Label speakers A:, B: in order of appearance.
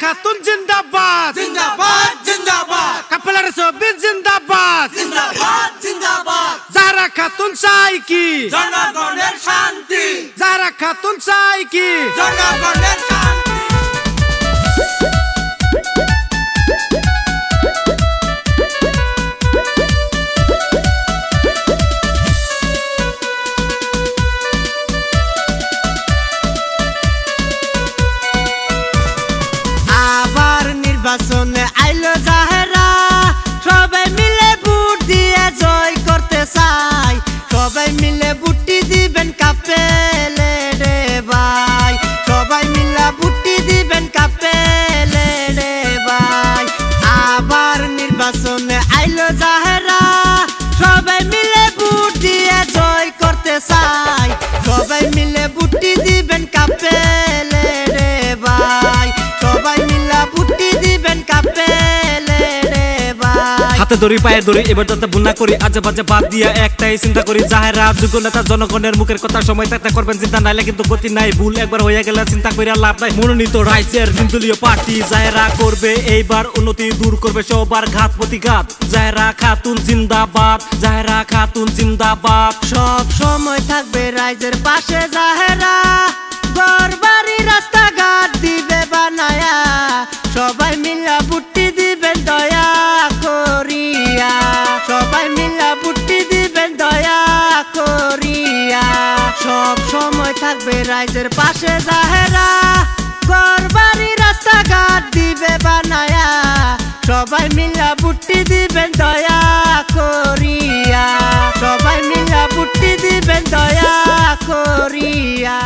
A: খাতুন জিন্দাবাদ
B: জিন্দাবাদ জিন্দাবাদ
A: কাপলার ছবি জিন্দাবাদ
B: জিন্দাবাদ জিন্দাবাদ
A: যারা খাতুন চাই কি
B: জনগণের শান্তি
A: যারা খাতুন চাই কি
B: জনগণের
C: আইলো যাহেরা, সবাই মিলে বুট দিয়ে জয় করতে চাই। সবাই মিলে বুটি দিবেন কাপে সবাই মিলে বুটি দিবেন কাপে আবার নির্বাচনে আইলো যাহেরা, সবাই মিলে
D: হাতে ধরি পায়ে ধরি এবার যাতে ভুল না করি, আজে বাজে বাদ দিয়া একটাই চিন্তা করি যাহেরা যোগ্য নেতা জনগণের মুখের কথা সময় থাকতে করবেন চিন্তা, নাইলে কিন্তু গতি নাই, ভুল একবার হয়ে গেলে চিন্তা করিয়া লাভ নাই। মনোনীত রাইজের নির্দলীয় পার্টি, যাহেরা করবে, এইবার উন্নতি দূর করবে সবার ঘাত প্রতিঘাত। যাহেরা খাতুন জিন্দাবাদ, যাহেরা খাতুন জিন্দাবাদ।
C: সব সময় থাকবে রাইজের পাশে যাহেরা থাকবে রাইজের পাশে জাহেরা। গরবারি রাস্তাঘাট দিবে বানায়া। সবাই মিলা বুটি দিবেন দয়া করিয়া। সবাই মিলা বুটি দিবেন দয়া করিয়া।